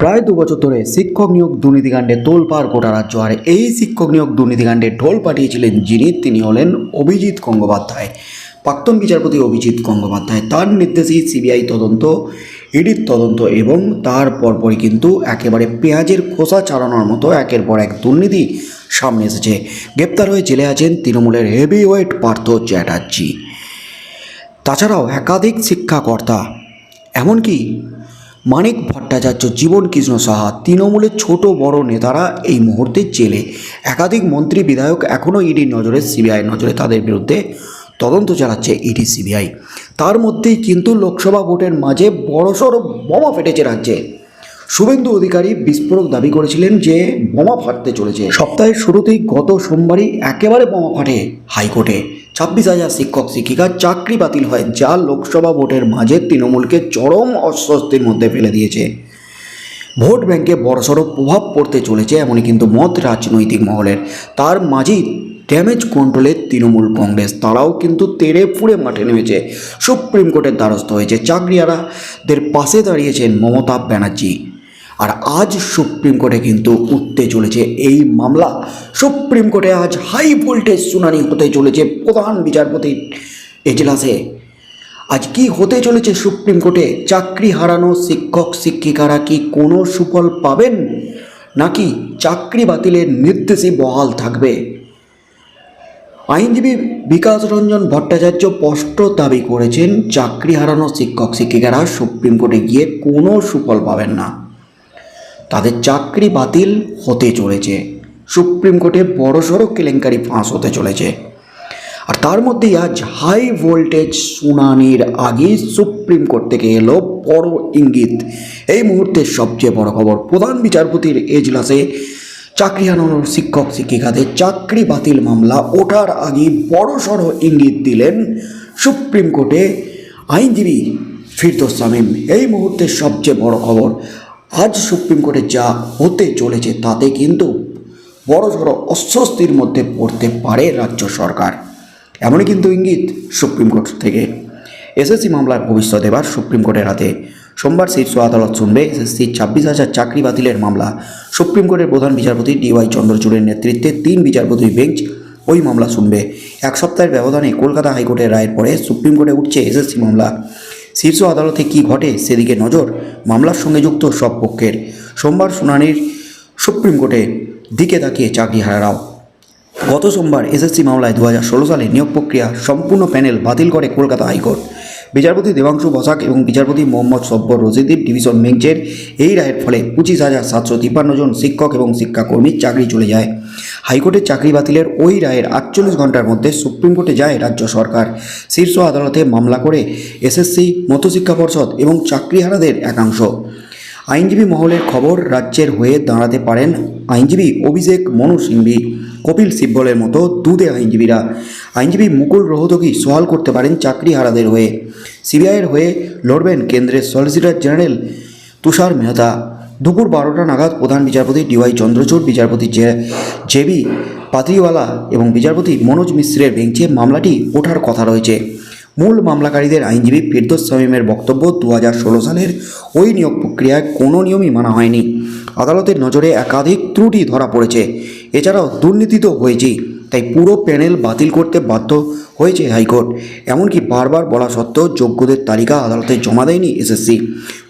প্রায় দু বছর ধরে শিক্ষক নিয়োগ দুর্নীতিকাণ্ডে তোলপাড় গোটা রাজ্য, আর এই শিক্ষক নিয়োগ দুর্নীতিকাণ্ডে ঢোল পাঠিয়েছিলেন যিনি তিনি হলেন অভিজিৎ গঙ্গোপাধ্যায়, প্রাক্তন বিচারপতি অভিজিৎ গঙ্গোপাধ্যায়। তার নির্দেশেই সিবিআই তদন্ত, ইডির তদন্ত এবং তার পরপরই কিন্তু একেবারে পেঁয়াজের খোসা চালানোর মতো একের পর এক দুর্নীতি সামনে এসেছে। গ্রেপ্তার হয়ে জেলে আছেন তৃণমূলের হেভিওয়েট পার্থ চ্যাটার্জি। তাছাড়াও একাধিক শিক্ষাকর্তা, এমনকি মানিক ভট্টাচার্য জীবন কৃষ্ণ সাহা, তৃণমূলের ছোট বড় নেতারা এই মুহূর্তে জেলে। একাধিক মন্ত্রী বিধায়ক এখনও ইডির নজরে সিবিআই নজরে, তাদের বিরুদ্ধে তদন্ত চালাচ্ছে ইডি সিবিআই। তার মধ্যেই কিন্তু লোকসভা ভোটের মাঝে বড়সড় বোমা ফেটেছে রাজ্যে। শুভেন্দু অধিকারী বিস্ফোরক দাবি করেছিলেন যে বোমা ফাটতে চলেছে। সপ্তাহের শুরুতেই গত সোমবারই একেবারে বোমা ফাটে হাইকোর্টে। ছাব্বিশ হাজার শিক্ষক শিক্ষিকার চাকরি বাতিল হয়, যা লোকসভা ভোটের মাঝে তৃণমূলকে চরম অস্বস্তির মধ্যে ফেলে দিয়েছে। ভোট ব্যাংকে বড়সড় প্রভাব পড়তে চলেছে, এমনই কিন্তু মত রাজনৈতিক মহলের। তার মাঝেই ড্যামেজ কন্ট্রোলের তৃণমূল কংগ্রেস, তারাও কিন্তু তেড়ে ফুড়ে মাঠে নেমেছে। সুপ্রিম কোর্টের দ্বারস্থ হয়েছে চাকরিয়ারাদের পাশে দাঁড়িয়েছেন মমতা ব্যানার্জি। আর আজ সুপ্রিম কোর্টে কিন্তু উঠতে চলেছে এই মামলা। সুপ্রিম কোর্টে আজ হাই ভোল্টেজ শুনানি হতে চলেছে প্রধান বিচারপতির এজলাসে। আজ কি হতে চলেছে সুপ্রিম কোর্টে? চাকরি হারানো শিক্ষক, শিক্ষিকারা কি কোনো সুফল পাবেন? নাকি চাকরি বাতিলের নির্দেশই বহাল থাকবে? আইনজীবী বিকাশ রঞ্জন ভট্টাচার্য স্পষ্ট দাবি করেছেন, চাকরি হারানো শিক্ষক, শিক্ষিকারা সুপ্রিম কোর্টে গিয়ে কোনো সুফল পাবেন না। তাদের চাকরি বাতিল হতে চলেছে। সুপ্রিম কোর্টে বড়সড় কেলেঙ্কারি ফাঁস হতে চলেছে। আর তার মধ্যেই আজ হাই ভোল্টেজ শুনানির আগে সুপ্রিম কোর্ট থেকে এলো বড় ইঙ্গিত। এই মুহূর্তে সবচেয়ে বড় খবর, প্রধান বিচারপতির এজলাসে চাকরি হারানোর শিক্ষক শিক্ষিকাদের চাকরি বাতিল মামলা ওঠার আগে বড়সড় ইঙ্গিত দিলেন সুপ্রিম কোর্টে আইনজীবী ফিরদোস সামিম এই মুহূর্তে সবচেয়ে বড় খবর আজ সুপ্রিম কোর্টে যা হতে চলেছে তাতে কিন্তু বড়সড় অস্বস্তির মধ্যে পড়তে পারে রাজ্য সরকার। এমনই কিন্তু ইঙ্গিত সুপ্রিম কোর্ট থেকে। এসএসসি মামলার ভবিষ্যৎ এবার সুপ্রিম কোর্টের হাতে। সোমবার শীর্ষ আদালত শুনবে এসএসসি ছাব্বিশ হাজার চাকরি বাতিলের মামলা। সুপ্রিম কোর্টের প্রধান বিচারপতি ডিওয়াই চন্দ্রচূড়ের নেতৃত্বে তিন বিচারপতির বেঞ্চ ওই মামলা শুনবে। এক সপ্তাহের ব্যবধানে কলকাতা হাইকোর্টের রায়ের পরে সুপ্রিম কোর্টে উঠছে এসএসসি মামলা। শীর্ষ আদালতে কি ঘটে সেদিকে নজর মামলার সঙ্গে যুক্ত সব পক্ষের। সোমবার শুনানির সুপ্রিম কোর্টে দিকে তাকিয়ে চাকরি হারাও গত সোমবার এসএসসি মামলায় দু হাজার ষোলো সালে নিয়োগ প্রক্রিয়া সম্পূর্ণ প্যানেল বাতিল করে কলকাতা হাইকোর্ট। বিচারপতি দেবাংশু বসাক এবং বিচারপতি মোহাম্মদ সব্বর রশিদীপ ডিভিশন বেঞ্চের এই রায়ের ফলে পঁচিশ হাজার সাতশো তিপ্পান্ন জন শিক্ষক এবং শিক্ষাকর্মীর চাকরি চলে যায়। হাইকোর্টের চাকরি বাতিলের ওই রায়ের আটচল্লিশ ঘণ্টার মধ্যে সুপ্রিম কোর্টে যায় রাজ্য সরকার। শীর্ষ আদালতে মামলা করে এসএসসি, মধ্যশিক্ষা পর্ষদ এবং চাকরিহারাদের একাংশ। আইনজীবী মহলের খবর রাজ্যের হয়ে দাঁড়াতে পারেন আইনজীবী অভিষেক মনু সিংভি। কপিল সিব্বলের মতো দুদে আইনজীবীরা। আইনজীবী মুকুল রোহতকি সওয়াল করতে পারেন চাকরিহারাদের হয়ে। সিবিআইয়ের হয়ে লড়বেন কেন্দ্রের সলিসিটর জেনারেল তুষার মেহতা। দুপুর বারোটা নাগাদ প্রধান বিচারপতি ডিওয়াই চন্দ্রচূড়, বিচারপতি জে জেবি পাত্রিওয়ালা এবং বিচারপতি মনোজ মিশ্রের বেঞ্চে মামলাটি ওঠার কথা রয়েছে। মূল মামলাকারীদের আইনজীবী ফিরদোস শামীমের বক্তব্য দু হাজার ষোলো সালের ওই নিয়োগ প্রক্রিয়ায় কোনো নিয়মই মানা হয়নি। আদালতের নজরে একাধিক ত্রুটি ধরা পড়েছে। এছাড়াও দুর্নীতি তো হয়েছেই, তাই পুরো প্যানেল বাতিল করতে বাধ্য হয়েছে হাইকোর্ট। এমনকি বারবার বলা সত্ত্বেও যোগ্যদের তালিকা আদালতে জমা দেয়নি এসএসসি।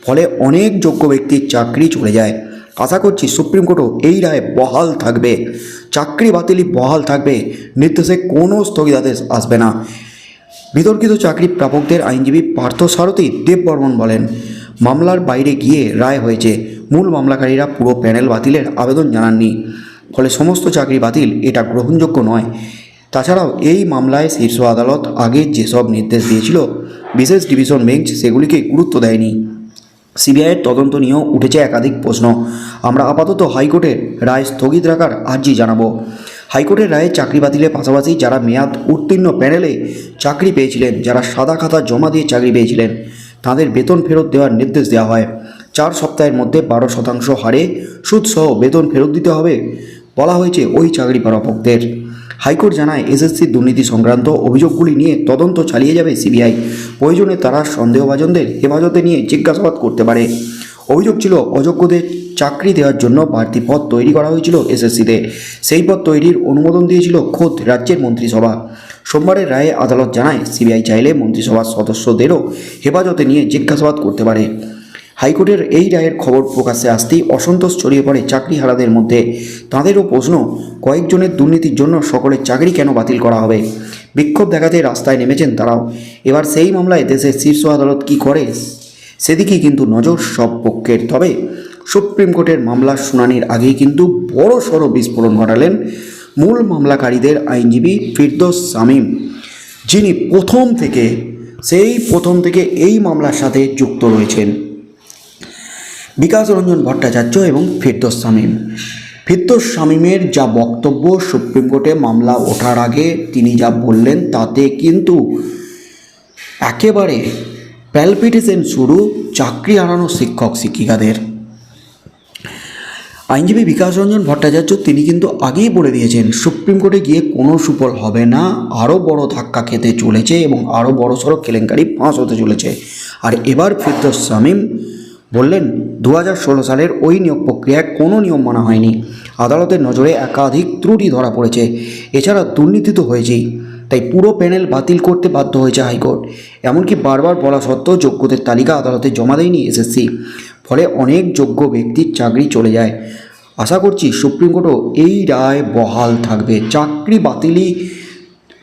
ফলে অনেক যোগ্য ব্যক্তির চাকরি চলে যায়। আশা করছি সুপ্রিম কোর্টও এই রায় বহাল থাকবে। চাকরি বাতিলই বহাল থাকবে। নির্দেশে কোনো স্থগিতাদেশ আসবে না। বিতর্কিত চাকরি প্রাপকদের আইনজীবী পার্থ সারথী দেব বর্মন বলেন, মামলার বাইরে গিয়ে রায় হয়েছে। মূল মামলাকারীরা পুরো প্যানেল বাতিলের আবেদন জানাননি। ফলে সমস্ত চাকরি বাতিল, এটা গ্রহণযোগ্য নয়। তাছাড়াও এই মামলায় শীর্ষ আদালত আগে যেসব নির্দেশ দিয়েছিল, বিশেষ ডিভিশন বেঞ্চ সেগুলিকে গুরুত্ব দেয়নি। সিবিআইয়ের তদন্ত নিয়েও উঠেছে একাধিক প্রশ্ন। আমরা আপাতত হাইকোর্টের রায় স্থগিত রাখার আর্জি জানাব। হাইকোর্টের রায়ে চাকরি বাতিলের পাশাপাশি যারা মেয়াদ উত্তীর্ণ প্যানেলে চাকরি পেয়েছিলেন, যারা সাদা খাতা জমা দিয়ে চাকরি পেয়েছিলেন, তাদের বেতন ফেরত দেওয়ার নির্দেশ দেওয়া হয়। চার সপ্তাহের মধ্যে বারো শতাংশ হারে সুদসহ বেতন ফেরত দিতে হবে বলা হয়েছে ওই চাকরি প্রাপকদের। হাইকোর্ট জানায়, এসএসসি দুর্নীতি সংক্রান্ত অভিযোগগুলি নিয়ে তদন্ত চালিয়ে যাবে সিবিআই। প্রয়োজনে তারা সন্দেহভাজনদের হেফাজতে নিয়ে জিজ্ঞাসাবাদ করতে পারে। অভিযোগ ছিল, অযোগ্যদের চাকরি দেওয়ার জন্য বাড়তি পদ তৈরি করা হয়েছিল এসএসসিতে। সেই পদ তৈরির অনুমোদন দিয়েছিল খোদ রাজ্যের মন্ত্রিসভা। সোমবারের রায়ে আদালত জানায়, সিবিআই চাইলে মন্ত্রিসভার সদস্যদেরও হেফাজতে নিয়ে জিজ্ঞাসাবাদ করতে পারে। হাইকোর্টের এই রায়ের খবর প্রকাশ্যে আসতেই অসন্তোষ ছড়িয়ে পড়ে চাকরিহারাদের মধ্যে। তাঁদেরও প্রশ্ন, কয়েকজনের দুর্নীতির জন্য সকলের চাকরি কেন বাতিল করা হবে? বিক্ষোভ দেখাতে রাস্তায় নেমেছেন তারাও। এবার সেই মামলায় দেশের শীর্ষ আদালত কী করে? সেদিকে কিন্তু নজর সব পক্ষের। তবে সুপ্রিম কোর্টের মামলার শুনানির আগেই কিন্তু বড় সড়ো বিস্ফোরণ ঘটালেন মূল মামলাকারীদের আইনজীবী ফিরদোস শামীম, যিনি প্রথম থেকে, সেই প্রথম থেকে এই মামলার সাথে যুক্ত রয়েছেন। বিকাশ রঞ্জন ভট্টাচার্য এবং ফিরদোস শামীম। ফিরদোস শামীমের যা বক্তব্য সুপ্রিম কোর্টে মামলা ওঠার আগে তিনি যা বললেন তাতে কিন্তু একেবারে প্যালপিটেশন শুরু চাকরি হারানো শিক্ষক শিক্ষিকাদের। আইনজীবী বিকাশ রঞ্জন ভট্টাচার্য তিনি কিন্তু আগেই বলে দিয়েছেন, সুপ্রিম কোর্টে গিয়ে কোনো সুফল হবে না, আরও বড় ধাক্কা খেতে চলেছে এবং আরও বড় সড়ো কেলেঙ্কারি ফাঁস হতে চলেছে। আর এবার ফিরদোস শামীম বললেন দু সালের ওই নিয়োগ প্রক্রিয়ায় কোনো নিয়ম মানা হয়নি। আদালতের নজরে একাধিক ত্রুটি ধরা পড়েছে। এছাড়া দুর্নীতি তো হয়েছেই। তাই পুরো প্যানেল বাতিল করতে বাধ্য হয়েছে হাইকোর্ট। এমনকি বারবার বলা সত্ত্বেও যোগ্যদের তালিকা আদালতে জমা দেয়নি এসএসসি ফলে অনেক যোগ্য ব্যক্তির চাকরি চলে যায়। আশা করছি সুপ্রিম কোর্টও এই রায় বহাল থাকবে। চাকরি বাতিলই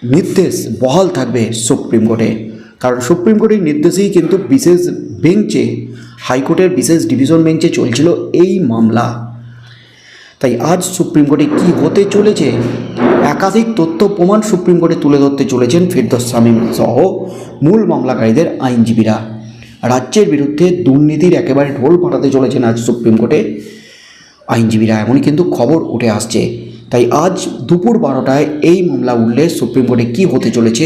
নির্দেশ বহাল থাকবে সুপ্রিম কোর্টে। কারণ সুপ্রিম কোর্টের নির্দেশেই কিন্তু বিশেষ বেঞ্চে হাইকোর্টের বিশেষ ডিভিশন বেঞ্চে চলছিল এই মামলা। তাই আজ সুপ্রিম কোর্টে কী হতে চলেছে? একাধিক তথ্য প্রমাণ সুপ্রিম কোর্টে তুলে ধরতে চলেছেন ফিরদোস শামীম সহ মূল মামলাকারীদের আইনজীবীরা। রাজ্যের বিরুদ্ধে দুর্নীতির একেবারে ঢোল পাঠাতে চলেছেন আজ সুপ্রিম কোর্টে। আইনজীবীরা এমনই কিন্তু খবর উঠে আসছে। তাই আজ দুপুর বারোটায় এই মামলা উঠলে সুপ্রিম কোর্টে কী হতে চলেছে,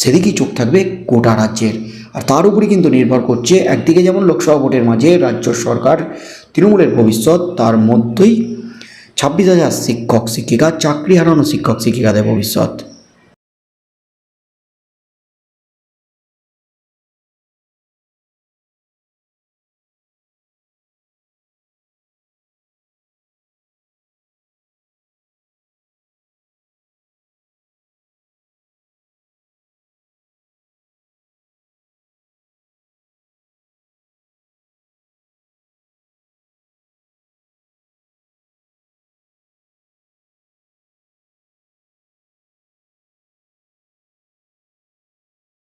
সেদিকেই চোখ থাকবে গোটা রাজ্যের। আর তার উপরে কিন্তু নির্ভর করছে একদিকে যেমন লোকসভা ভোটের মাঝে রাজ্য সরকার তৃণমূলের ভবিষ্যৎ, তার মধ্যেই ছাব্বিশ হাজার শিক্ষক, শিক্ষিকা, চাকরি হারানো শিক্ষক, শিক্ষিকাদের ভবিষ্যৎ।